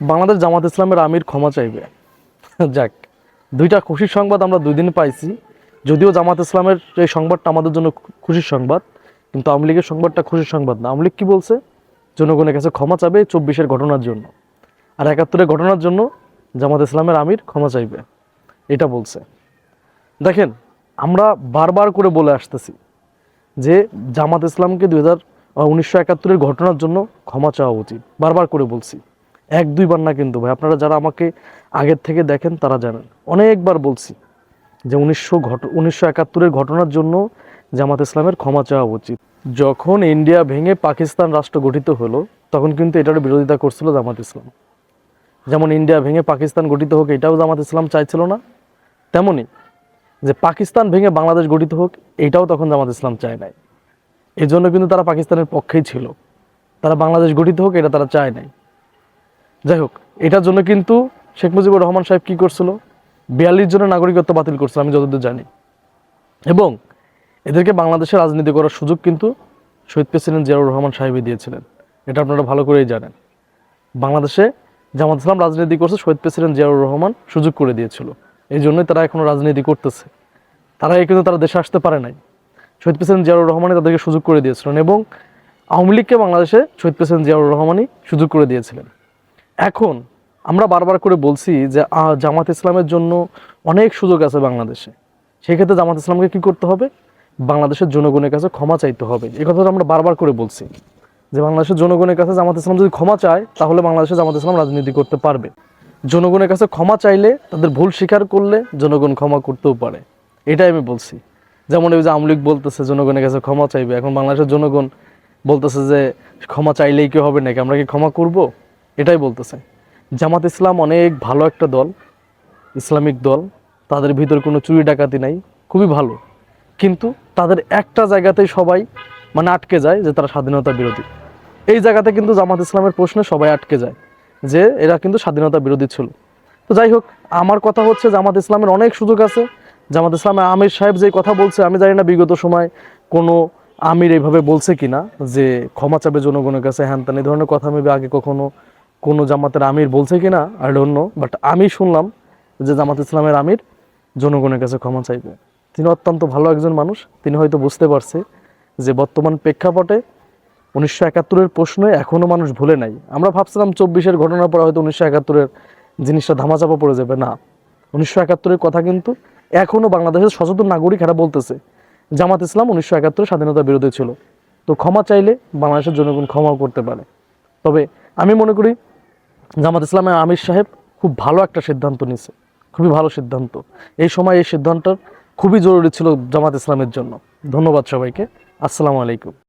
বাংলাদেশ জামাত ইসলামের আমির ক্ষমা চাইবে। যাক, দুইটা খুশির সংবাদ আমরা দুই দিন পাইছি। যদিও জামাত ইসলামের এই সংবাদটা আমাদের জন্য খুশির সংবাদ, কিন্তু আওয়ামী লীগের সংবাদটা খুশির সংবাদ না। আওয়ামী লীগ কী বলছে? জনগণের কাছে ক্ষমা চাবে চব্বিশের ঘটনার জন্য। আর একাত্তরের ঘটনার জন্য জামাত ইসলামের আমির ক্ষমা চাইবে। এটা বলছে। দেখেন, আমরা বারবার করে বলে আসতেছি যে জামাত ইসলামকে দুই হাজার উনিশশো একাত্তরের ঘটনার জন্য ক্ষমা চাওয়া উচিত। বারবার করে বলছি। এক দুইবার না কিন্তু ভাই। আপনারা যারা আমাকে আগের থেকে দেখেন, তারা জানেন। অনেকবার বলছি যে উনিশশো ঘট, উনিশশো একাত্তরের ঘটনার জন্য জামাত ইসলামের ক্ষমা চাওয়া উচিত। যখন ইন্ডিয়া ভেঙে পাকিস্তান রাষ্ট্র গঠিত হলো, তখন কিন্তু এটার বিরোধিতা করছিল জামাত ইসলাম। যেমন ইন্ডিয়া ভেঙে পাকিস্তান গঠিত হোক, এটাও জামাত ইসলাম চাইছিল না। তেমনি যে পাকিস্তান ভেঙে বাংলাদেশ গঠিত হোক, এটাও তখন জামাত ইসলাম চায় নাই। এই জন্য কিন্তু তারা পাকিস্তানের পক্ষেই ছিল। তারা বাংলাদেশ গঠিত হোক, এটা তারা চায় নাই। যাই হোক, এটার জন্য কিন্তু শেখ মুজিবুর রহমান সাহেব কি করছিল? বিয়াল্লিশ জনের নাগরিকত্ব বাতিল করছিল, আমি যতদূর জানি। এবং এদেরকে বাংলাদেশে রাজনীতি করার সুযোগ কিন্তু শহীদ প্রেসিডেন্ট জিয়াউর রহমান সাহেবই দিয়েছিলেন। এটা আপনারা ভালো করেই জানেন। বাংলাদেশে জামাত ইসলাম রাজনীতি করছে, শহীদ প্রেসিডেন্ট জিয়াউর রহমান সুযোগ করে দিয়েছিল। এই জন্যই তারা এখনও রাজনীতি করতেছে। তারা কিন্তু তারা দেশে আসতে পারে নাই। শহীদ প্রেসিডেন্ট জিয়াউর রহমানই তাদেরকে সুযোগ করে দিয়েছিলেন এবং আওয়ামী লীগকে বাংলাদেশে শহীদ প্রেসিডেন্ট জিয়াউর রহমানই সুযোগ করে দিয়েছিলেন। এখন আমরা বারবার করে বলছি যে জামাত ইসলামের জন্য অনেক সুযোগ আছে বাংলাদেশে। সেক্ষেত্রে জামাত ইসলামকে কি করতে হবে? বাংলাদেশের জনগণের কাছে ক্ষমা চাইতে হবে। এ কথাটা আমরা বারবার করে বলছি যে, বাংলাদেশের জনগণের কাছে জামাত ইসলাম যদি ক্ষমা চায়, তাহলে বাংলাদেশে জামাত ইসলাম রাজনীতি করতে পারবে। জনগণের কাছে ক্ষমা চাইলে তাদের ভুল স্বীকার করলে জনগণ ক্ষমা করতেও পারে। এটাই আমি বলছি। যেমন এই যে আওয়ামী লীগ বলতেছে, জনগণের কাছে ক্ষমা চাইবে। এখন বাংলাদেশের জনগণ বলতেছে যে, ক্ষমা চাইলেই কি হবে নাকি? আমরা কি ক্ষমা করব? এটাই বলতেছে। জামাত ইসলাম অনেক ভালো একটা দল, ইসলামিক দল। তাদের ভিতর কোনো চুরি ডাকাতি নাই, খুবই ভালো। কিন্তু তাদের একটা জায়গাতেই সবাই মানে আটকে যায় যে তারা স্বাধীনতা বিরোধী। এই জায়গাতে কিন্তু জামাত ইসলামের প্রশ্নে সবাই আটকে যায় যে এরা কিন্তু স্বাধীনতা বিরোধী ছিল। তো যাই হোক, আমার কথা হচ্ছে জামাত ইসলামের অনেক সুযোগ আছে। জামাত ইসলামের আমির সাহেব যে কথা বলছে, আমি জানি না বিগত সময় কোনো আমির এইভাবে বলছে কিনা যে ক্ষমা চাবে জনগণের কাছে, হ্যান ত্যান, এই ধরনের কথা আমি আগে কখনো কোনো জামাতের আমির বলছে কিনা আই ডোন্ট নো বাট আমি শুনলাম যে জামাত ইসলামের আমির জনগণের কাছে ক্ষমা চাইবে। তিনি অত্যন্ত ভালো একজন মানুষ, তিনি হয়তো বুঝতে পারছে যে বর্তমান প্রেক্ষাপটে উনিশশো একাত্তরের প্রশ্নে এখনও মানুষ ভুলে নাই। আমরা ভাবছিলাম চব্বিশের ঘটনার পর হয়তো উনিশশো একাত্তরের জিনিসটা ধামাচাপা পড়ে যাবে। না, উনিশশো একাত্তরের কথা কিন্তু এখনও বাংলাদেশের সচেতন নাগরিক এরা বলতেছে, জামাত ইসলাম উনিশশো একাত্তরের স্বাধীনতা বিরোধী ছিল। তো ক্ষমা চাইলে বাংলাদেশের জনগণ ক্ষমাও করতে পারে। তবে আমি মনে করি জামাত ইসলামের আমির সাহেব খুব ভালো একটা সিদ্ধান্ত নিছে খুবই ভালো সিদ্ধান্ত। এই সময় এই সিদ্ধান্তটা খুবই জরুরি ছিল জামাত ইসলামের জন্য। ধন্যবাদ সবাইকে। আসসালামু আলাইকুম।